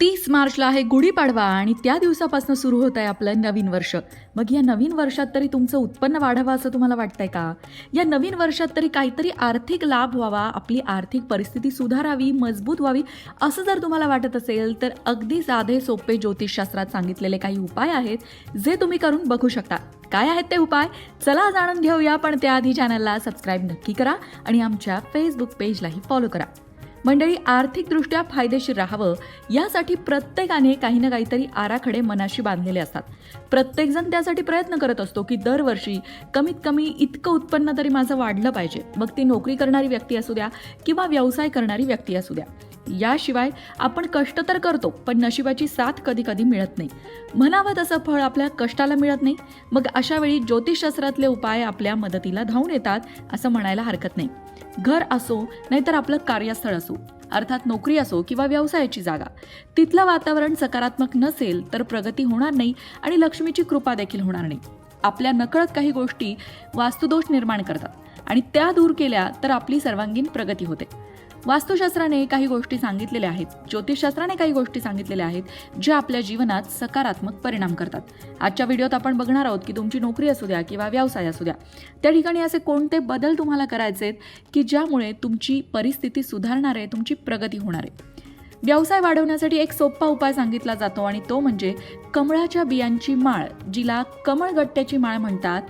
तीस मार्चला आहे गुढीपाडवा आणि त्या दिवसापासून सुरू होत आहे आपलं नवीन वर्ष. मग या नवीन वर्षात तरी तुमचं उत्पन्न वाढावं असं तुम्हाला वाटतंय का? या नवीन वर्षात तरी काहीतरी आर्थिक लाभ व्हावा आपली आर्थिक परिस्थिती सुधारावी मजबूत व्हावी असं जर तुम्हाला वाटत असेल तर अगदी साधे सोपे ज्योतिषशास्त्रात सांगितलेले काही उपाय आहेत जे तुम्ही करून बघू शकता. काय आहेत ते उपाय? चला जाणून घेऊया पण त्याआधी चॅनलला सबस्क्राईब नक्की करा आणि आमच्या फेसबुक पेजलाही फॉलो करा. मंडळी आर्थिकदृष्ट्या फायदेशीर राहावं यासाठी प्रत्येकाने काही ना काहीतरी आराखडे मनाशी बांधलेले असतात. प्रत्येकजण त्यासाठी प्रयत्न करत असतो की दरवर्षी कमीत कमी इतकं उत्पन्न तरी माझं वाढलं पाहिजे. मग ती नोकरी करणारी व्यक्ती असू द्या किंवा व्यवसाय करणारी व्यक्ती असू द्या. याशिवाय आपण कष्ट तर करतो पण नशिबाची साथ कधी कधी मिळत नाही. म्हणावं तसं फळ आपल्या कष्टाला मिळत नाही. मग अशा वेळी ज्योतिषशास्त्रातले उपाय आपल्या मदतीला धावून येतात असं म्हणायला हरकत नाही. घर असो नाहीतर आपलं कार्यस्थळ असो अर्थात नोकरी असो किंवा व्यवसायाची जागा. तिथलं वातावरण सकारात्मक नसेल तर प्रगती होणार नाही आणि लक्ष्मीची कृपा देखील होणार नाही. आपल्या नकळत काही गोष्टी वास्तुदोष निर्माण करतात आणि त्या दूर केल्या तर आपली सर्वांगीण प्रगती होते. वास्तुशास्त्राने काही गोष्टी सांगितलेल्या आहेत. ज्योतिषशास्त्राने काही गोष्टी सांगितलेल्या आहेत ज्या आपल्या जीवनात सकारात्मक परिणाम करतात. आजच्या व्हिडिओत आपण बघणार आहोत की तुमची नोकरी असू द्या किंवा व्यवसाय असू द्या त्या ठिकाणी असे कोणते बदल तुम्हाला करायचे आहेत की ज्यामुळे तुमची परिस्थिती सुधारणार आहे तुमची प्रगती होणार? आहे व्यवसाय वाढवण्यासाठी एक सोपा उपाय सांगितला जातो आणि तो म्हणजे कमळाच्या बियांची माळ जिला कमळगट्ट्याची माळ म्हणतात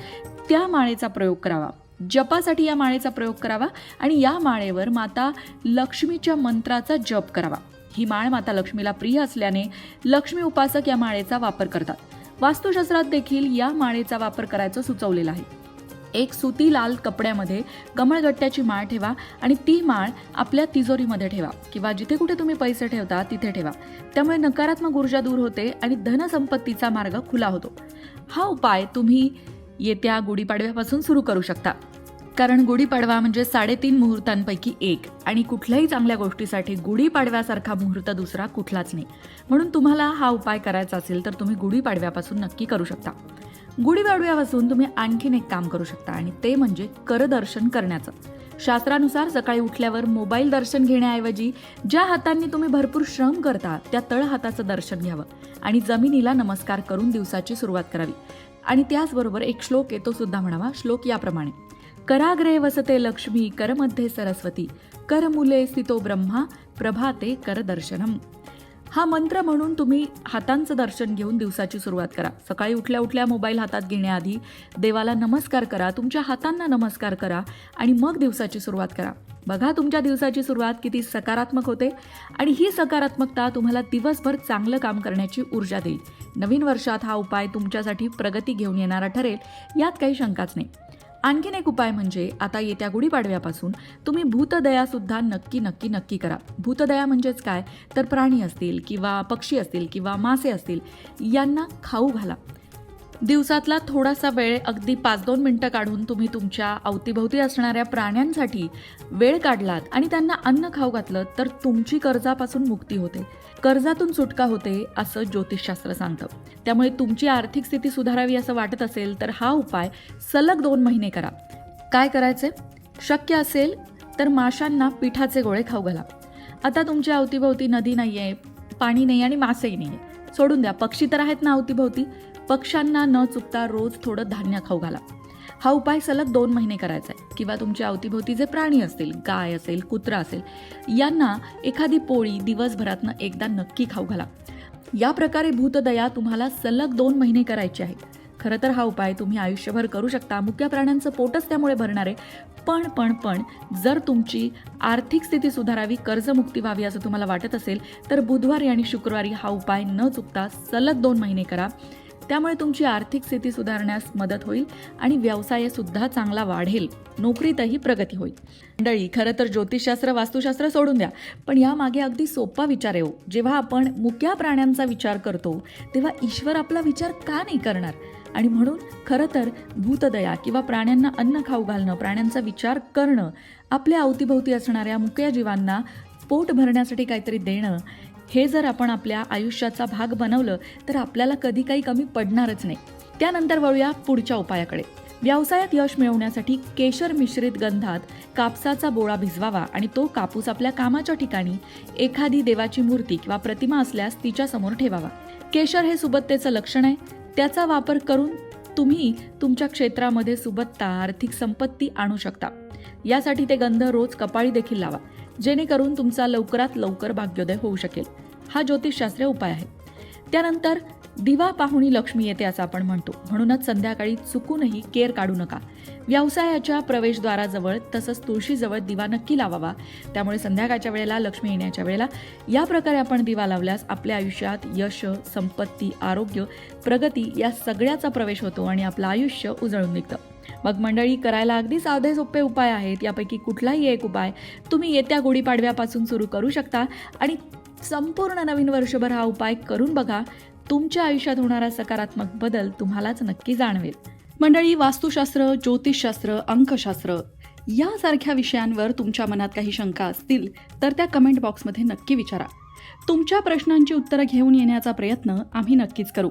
त्या माळेचा प्रयोग करावा. जपासाठी या माळेचा प्रयोग करावा आणि या माळेवर माता लक्ष्मीच्या मंत्राचा जप करावा. ही माळ माता लक्ष्मीला प्रिय असल्याने लक्ष्मी उपासक या माळेचा वापर करतात. वास्तुशास्त्रात देखील या माळेचा वापर करायचं सुचवलेलं आहे. एक सुती लाल कपड्यामध्ये कमळगट्ट्याची माळ ठेवा आणि ती माळ आपल्या तिजोरीमध्ये ठेवा किंवा जिथे कुठे तुम्ही पैसे ठेवता तिथे ठेवा. त्यामुळे नकारात्मक ऊर्जा दूर होते आणि धनसंपत्तीचा मार्ग खुला होतो. हा उपाय तुम्ही येत्या गुढीपाडव्यापासून सुरू करू शकता. कारण गुढीपाडवा म्हणजे साडेतीन मुहूर्तांपैकी एक आणि कुठल्याही चांगल्या गोष्टीसाठी गुढीपाडव्यासारखा मुहूर्त दुसरा कुठलाच नाही. म्हणून तुम्हाला हा उपाय करायचा असेल तर तुम्ही गुढीपाडव्यापासून नक्की करू शकता. गुढीपाडव्यापासून तुम्ही आणखीन एक काम करू शकता आणि ते म्हणजे करदर्शन करण्याचं. शास्त्रानुसार सकाळी उठल्यावर मोबाईल दर्शन घेण्याऐवजी ज्या हातांनी तुम्ही भरपूर श्रम करता त्या तळहाताचं दर्शन घ्यावं आणि जमिनीला नमस्कार करून दिवसाची सुरुवात करावी. आणि त्याचबरोबर एक श्लोक आहे तो सुद्धा म्हणावा. श्लोक याप्रमाणे कराग्रे वसते लक्ष्मी करमध्ये सरस्वती करमुले स्थितो ब्रह्मा प्रभाते करदर्शनम. हा मंत्र म्हणून तुम्ही हातांचं दर्शन घेऊन दिवसाची सुरुवात करा. सकाळी उठल्या उठल्या मोबाईल हातात घेण्याआधी देवाला नमस्कार करा तुमच्या हातांना नमस्कार करा आणि मग दिवसाची सुरुवात करा. बघा तुमच्या दिवसाची सुरुवात किती सकारात्मक होते आणि ही सकारात्मकता तुम्हाला दिवसभर चांगलं काम करण्याची ऊर्जा देईल. नवीन वर्षात हा उपाय तुमच्यासाठी प्रगती घेऊन येणारा ठरेल यात काही शंकाच नाही. आणखीन एक उपाय म्हणजे आता येत्या गुढीपाडव्यापासून तुम्ही भूतदयासुद्धा नक्की नक्की नक्की करा. भूतदया म्हणजेच काय? तर प्राणी असतील किंवा पक्षी असतील किंवा मासे असतील यांना खाऊ घाला. दिवसातला थोडासा वेळ अगदी पाच दोन मिनटं काढून तुम्ही तुमच्या अवतीभोवती असणाऱ्या प्राण्यांसाठी वेळ काढलात आणि त्यांना अन्न खाऊ घातलं तर तुमची कर्जापासून मुक्ती होते. कर्जातून सुटका होते असं ज्योतिषशास्त्र सांगतं. त्यामुळे तुमची आर्थिक स्थिती सुधारावी असं वाटत असेल तर हा उपाय सलग दोन महिने करा. काय करायचे शक्य असेल तर माशांना पिठाचे गोळे खाऊ घाला. आता तुमच्या अवतीभोवती नदी नाही आहे पाणी नाही आणि मासेही नाही आहे सोडून द्या पक्षी तर आहेत ना अवतीभोवती. पक्ष्यांना न चुकता रोज थोडं धान्य खाऊ घाला. हा उपाय सलग दोन महिने करायचा आहे. किंवा तुमच्या अवतीभोवती जे प्राणी असतील गाय असेल कुत्रा असेल यांना एखादी पोळी दिवसभरातनं एकदा नक्की खाऊ घाला. या प्रकारे भूतदया तुम्हाला सलग दोन महिने करायची आहे. खरं तर हा उपाय तुम्ही आयुष्यभर करू शकता. मुक्या प्राण्यांचं पोटच त्यामुळे भरणार आहे. पण पण पण जर तुमची आर्थिक स्थिती सुधारावी कर्जमुक्ती व्हावी असं तुम्हाला वाटत असेल तर बुधवारी आणि शुक्रवारी हा उपाय न चुकता सलग दोन महिने करा. त्यामुळे तुमची आर्थिक स्थिती सुधारण्यास मदत होईल आणि व्यवसायसुद्धा चांगला वाढेल. नोकरीतही प्रगती होईल. मंडळी खरं तर ज्योतिषशास्त्र वास्तुशास्त्र सोडून द्या पण यामागे अगदी सोपा विचार येऊ. जेव्हा आपण मुक्या प्राण्यांचा विचार करतो तेव्हा ईश्वर आपला विचार का नाही करणार? आणि म्हणून खरं तर भूतदया किंवा प्राण्यांना अन्न खाऊ घालणं प्राण्यांचा विचार करणं आपल्या अवतीभोवती असणाऱ्या मुक्या जीवांना पोट भरण्यासाठी काहीतरी देणं हे जर आपण आपल्या आयुष्याचा भाग बनवलं तर आपल्याला कधी काही कमी पडणारच नाही. त्यानंतर वळूया पुढच्या उपायाकडे. व्यवसायात यश मिळवण्यासाठी केशर मिश्रित गंधात कापसाचा बोळा भिजवावा आणि तो कापूस आपल्या कामाच्या ठिकाणी एखादी देवाची मूर्ती किंवा प्रतिमा असल्यास तिच्या समोर ठेवावा. केशर हे सुबत्तेचं लक्षण आहे. त्याचा वापर करून तुम्ही तुमच्या क्षेत्रामध्ये सुबत्ता आर्थिक संपत्ती आणू शकता. यासाठी ते गंध रोज कपाळी देखील लावा. जेणेकरून तुमचा लवकरात लवकर भाग्योदय होऊ शकेल. हा ज्योतिषशास्त्रीय उपाय आहे. त्यानंतर दिवा पाहुणी लक्ष्मी येते असं आपण म्हणतो. म्हणूनच संध्याकाळी चुकूनही केर काढू नका. व्यवसायाच्या प्रवेशद्वाराजवळ तसंच तुळशीजवळ दिवा नक्की लावावा. त्यामुळे संध्याकाळच्या वेळेला लक्ष्मी येण्याच्या वेळेला या प्रकारे आपण दिवा लावल्यास आपल्या आयुष्यात यश संपत्ती आरोग्य प्रगती या सगळ्याचा प्रवेश होतो आणि आपलं आयुष्य उजळून निघतं. मग मंडळी करायला अगदी साधे सोपे उपाय आहेत. यापैकी कुठलाही एक उपाय तुम्ही येत्या गुढीपाडव्यापासून सुरू करू शकता आणि संपूर्ण नवीन वर्षभर हा उपाय करून बघा. तुमच्या आयुष्यात होणारा सकारात्मक बदल तुम्हालाच नक्की जाणवेल. मंडळी वास्तुशास्त्र ज्योतिषशास्त्र अंकशास्त्र यासारख्या विषयांवर तुमच्या मनात काही शंका असतील तर त्या कमेंट बॉक्समध्ये नक्की विचारा. तुमच्या प्रश्नांची उत्तरं घेऊन येण्याचा प्रयत्न आम्ही नक्कीच करू.